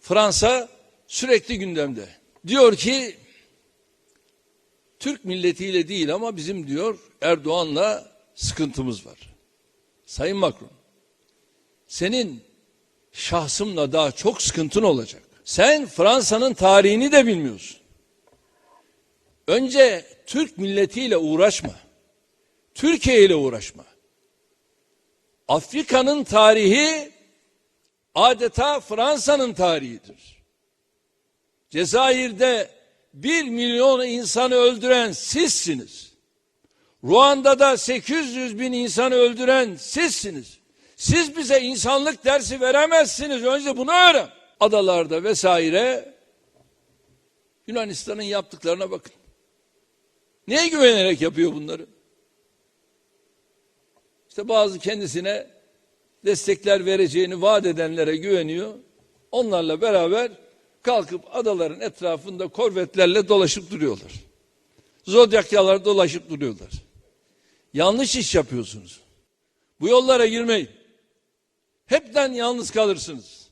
Fransa sürekli gündemde. Diyor ki Türk milletiyle değil ama bizim diyor Erdoğan'la sıkıntımız var. Sayın Macron, senin şahsımla daha çok sıkıntın olacak. Sen Fransa'nın tarihini de bilmiyorsun. Önce Türk milletiyle uğraşma. Türkiye ile uğraşma. Afrika'nın tarihi adeta Fransa'nın tarihidir. Cezayir'de bir milyon insanı öldüren sizsiniz. Ruanda'da 800 bin insanı öldüren sizsiniz. Siz bize insanlık dersi veremezsiniz. Önce bunu öğren. Adalarda vesaire Yunanistan'ın yaptıklarına bakın. Neye güvenerek yapıyor bunları? İşte bazı kendisine destekler vereceğini vaat edenlere güveniyor. Onlarla beraber kalkıp adaların etrafında korvetlerle dolaşıp duruyorlar. Zodyakyalar dolaşıp duruyorlar. Yanlış iş yapıyorsunuz. Bu yollara girmeyin. Hepten yalnız kalırsınız.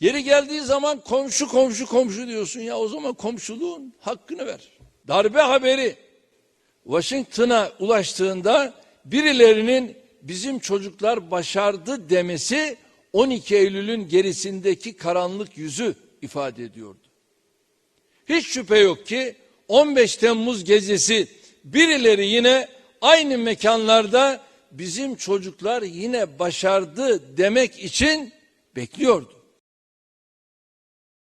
Yeri geldiği zaman komşu komşu komşu diyorsun ya o zaman komşuluğun hakkını ver. Darbe haberi Washington'a ulaştığında birilerinin bizim çocuklar başardı demesi 12 Eylül'ün gerisindeki karanlık yüzü ifade ediyordu. Hiç şüphe yok ki 15 Temmuz gecesi birileri yine aynı mekanlarda bizim çocuklar yine başardı demek için bekliyordu.